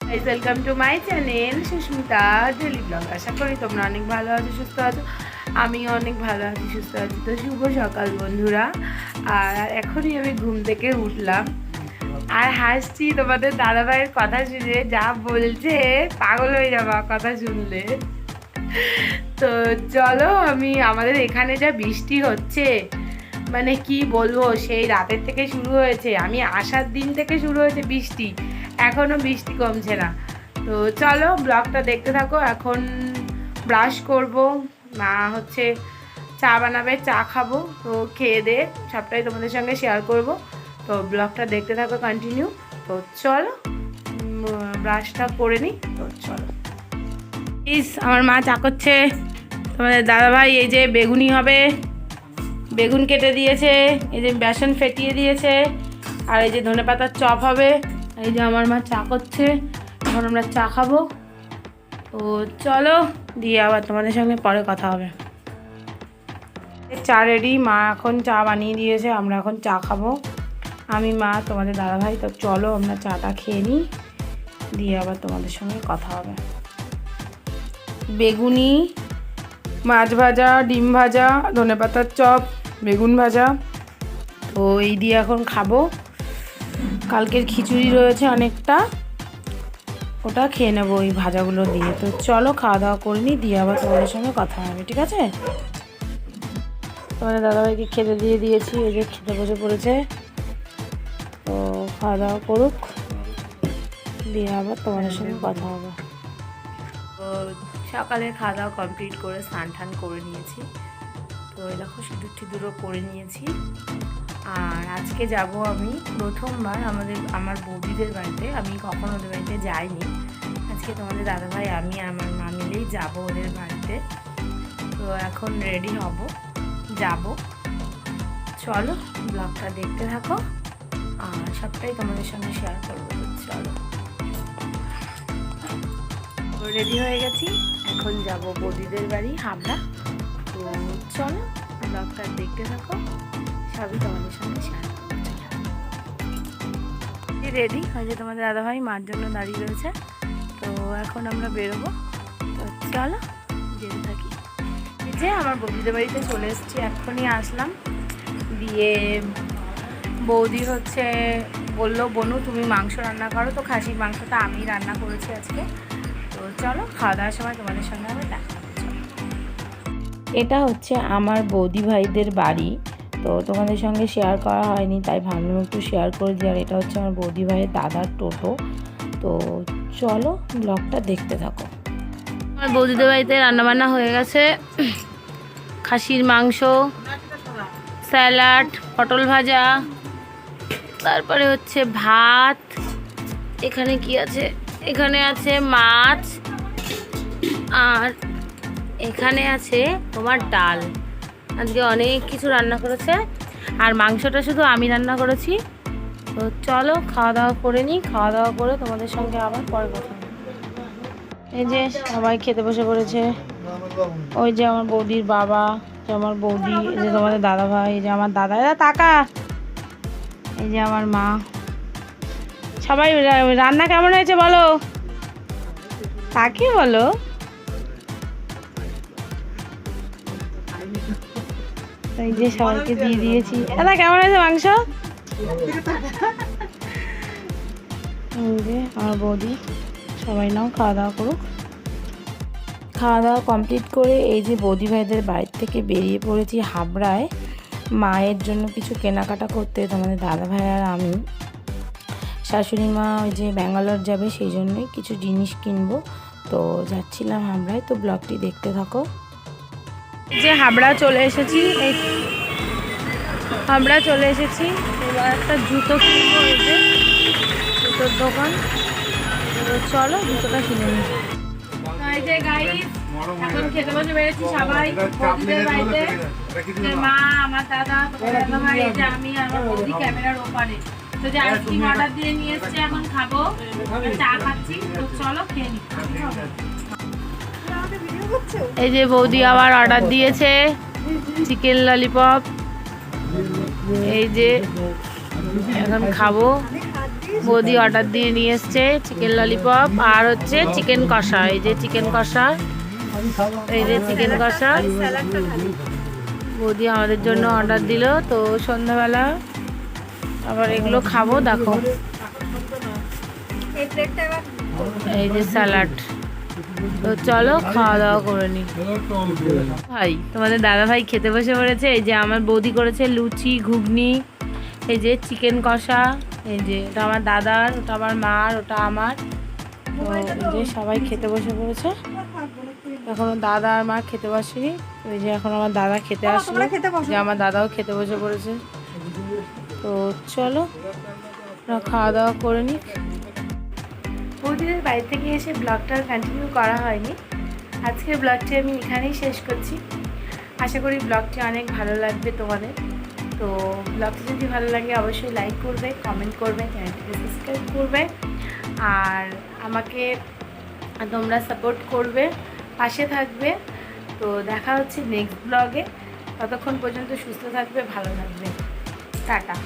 Welcome to my channel Susmita daily blog আশা করি তোমরা অনেক ভালো আছো, সুস্থ আছো। আমি অনেক ভালো আছি, সুস্থ আছি। তো শুভ সকাল, বন্ধুরা। আর এখনই আমি ঘুম থেকে উঠলাম। আর হাসছি তোমাদের দাদাভাইয়ের কথা শুনে, যা বলছে, পাগল হয়ে যাবা কথা শুনলে। তো চলো, আমি আমাদের এখানে যা বৃষ্টি হচ্ছে মানে কি বলব, সেই রাতের থেকে শুরু হয়েছে। আমি আসার দিন থেকে শুরু হয়েছে বৃষ্টি। এখনও বৃষ্টি কমছে না। তো চলো ব্লগটা দেখতে থাকো, এখন ব্রাশ করব, মা হচ্ছে চা বানাবে, চা খাব, তো খেয়ে দে সবটাই তোমাদের সঙ্গে শেয়ার করব। তো ব্লগটা দেখতে থাকো কন্টিনিউ তো চলো ব্রাশটা করে নিই, তো চলো। ইস আমার মা চা করছে। তোমাদের দাদাভাই, এই যে বেগুনি হবে, বেগুন কেটে দিয়েছে, এই যে বেসন ফেটিয়ে দিয়েছে, আর এই যে ধনে পাতার চপ হবে। এই যে আমার মা চা করছে, এখন আমরা চা খাব। তো চলো, দিয়ে আবার তোমাদের সঙ্গে পরে কথা হবে। চা রেডি মা এখন চা বানিয়ে দিয়েছে, আমরা এখন চা খাব। আমি, মা, তোমাদের দাদাভাই, তো চলো আমরা চাটা খেয়ে নিই, দিয়ে আবার তোমাদের সঙ্গে কথা হবে। বেগুনি, মাছ ভাজা, ডিম ভাজা ধনে পাতার চপ, বেগুন ভাজা, তো এই দিয়ে এখন খাব। কালকের খিচুড়ি রয়েছে অনেকটা। ওটা খেয়ে নেব ওই ভাজাগুলো দিয়ে। তো চলো খাওয়া দাওয়া করে নিই, দিয়ে আবার তোমাদের সঙ্গে কথা হবে, ঠিক আছে? তোমাদের দাদাভাইকে খেতে দিয়ে দিয়েছি, এই যে খেতে বসে পড়েছে। তো খাওয়া দাওয়া করুক, দিয়ে আবার তোমাদের সঙ্গে কথা হবে। তো সকালে খাওয়া দাওয়া কমপ্লিট করে স্নান টান করে নিয়েছি। তো দেখো সিঁদুর টিঁদুরও করে নিয়েছি। আর আজকে যাব আমি প্রথমবার আমাদের, আমার বৌদিদের বাড়িতে। আমি কখনো ওদের বাড়িতে যাইনি। আজকে তোমাদের দাদাভাই, আমি আমার মা মিলেই যাব ওদের বাড়িতে। তো এখন রেডি হব, যাব। চলো ব্লগটা দেখতে থাকো। আর সবটাই তোমাদের সঙ্গে শেয়ার করব। চলো। রেডি হয়ে গেছি। এখন যাব বৌদিদের বাড়ি, হাবড়া। তো চলো ব্লগটা দেখতে থাকো। সবই তোমাদের সঙ্গে শেয়ার রেডি হয়েছে তোমাদের দাদাভাই মার জন্য দাঁড়িয়ে রয়েছে। তো এখন আমরা বেরোবো। তো চলো, যেতে থাকি। যে আমার বৌদিদের বাড়িতে চলে এসেছি, এক্ষুনি আসলাম। দিয়ে বৌদি হচ্ছে, বলল, বনু, তুমি মাংস রান্না করো। তো খাসির মাংসটা আমি রান্না করেছি আজকে। তো চলো খাওয়া দাওয়ার সময় তোমাদের সঙ্গে আমি দেখা। এটা হচ্ছে আমার বৌদি ভাইদের বাড়ি। তো তোমাদের সঙ্গে শেয়ার করা হয়নি, তাই ভাবলাম একটু শেয়ার করে দিই। আর এটা হচ্ছে আমার বৌদি ভাইয়ের দাদার টোটো। তো চলো ব্লগটা দেখতে থাকো। আমার বৌদিদের বাড়িতে রান্নাবান্না হয়ে গেছে। খাসির মাংস, স্যালাড, পটল ভাজা, তারপরে হচ্ছে ভাত। এখানে কি আছে? এখানে আছে মাছ। আর এখানে আছে তোমার ডাল। আজকে অনেক কিছু রান্না করেছে। আর মাংসটা শুধু আমি রান্না করেছি। তো চলো খাওয়া দাওয়া করে নিই। খাওয়া দাওয়া করে তোমাদের সঙ্গে আবার পরে কথা এই যে সবাই খেতে বসে পড়েছে। ওই যে আমার বৌদির বাবা যে আমার বৌদি, এই যে তোমাদের দাদা ভাই, এই যে আমার দাদা। এরা তাকা। এই যে আমার মা। সবাই, রান্না কেমন হয়েছে বলো? তাকে বলো। এই যে সবাইকে দিয়ে দিয়েছি। দাদা কেমন হয়েছে মাংস? আমার বৌদি, সবাই নাও, খাওয়া দাওয়া করুক। খাওয়া দাওয়া কমপ্লিট করে এই যে বৌদি ভাইদের বাড়ির থেকে বেরিয়ে পড়েছি হাবড়ায়। মায়ের জন্য কিছু কেনাকাটা করতে তোমাদের দাদা ভাই আর আমি। শাশুড়ি মা ওই যে ব্যাঙ্গালোর যাবে, সেই জন্যই কিছু জিনিস কিনবো। তো যাচ্ছিলাম হাবড়ায়, তো ব্লগটি দেখতে থাকো। যে হাবড়া চলে এসেছি, এই হাবড়া চলে এসেছি। এবার একটা জুতো কিনবো এই যে, জুতোর দোকান। চলো জুতোটা কিনে নিই। এখন খেতে বসে সবাই বাড়িতে। মা, আমার দাদা আমি আমার অর্ডার দিয়ে নিয়ে এখন খাব। চা খাচ্ছি, তো চলো খেয়ে নিই। এই যে বৌদি আবার অর্ডার দিয়েছে চিকেন ললিপপ এই যে এখন খাব। বৌদি অর্ডার দিয়ে নিয়ে এসছে চিকেন ললিপপ আর হচ্ছে চিকেন কষা। এই যে চিকেন কষা। এই যে চিকেন কষা। বৌদি আমাদের জন্য অর্ডার দিল। তো সন্ধ্যাবেলা আবার এগুলো খাব, দেখো। এই যে স্যালাড তো চলো খাওয়া দাওয়া করে নি। ভাই তোমাদের দাদা ভাই খেতে বসে পড়েছে। এই যে আমার বৌদি করেছে লুচি ঘুগনি এই যে চিকেন কষা এই যে ওটা আমার দাদার ওটা আমার মার ওটা আমার। তো এই যে সবাই খেতে বসে পড়েছে। এখনও দাদা আর মা খেতে বসেনি। ওই যে এখন আমার দাদা খেতে আসলো। যে আমার দাদাও খেতে বসে পড়েছে। তো চলো খাওয়া দাওয়া করে নিই বৌদিদের বাড়ি থেকে এসে ব্লগটা কন্টিনিউ করা হয়নি। আজকের ব্লগটি আমি এখানেই শেষ করছি। আশা করি ব্লগটি অনেক ভালো লাগবে তোমাদের। তো ব্লগটি যদি ভালো লাগে, অবশ্যই লাইক করবে কমেন্ট করবে চ্যানেলটিকে সাবস্ক্রাইব করবে। আর আমাকে তোমরা সাপোর্ট করবে, পাশে থাকবে। তো দেখা হচ্ছে নেক্সট ব্লগে ততক্ষণ পর্যন্ত সুস্থ থাকবে, ভালো থাকবে। টাটা।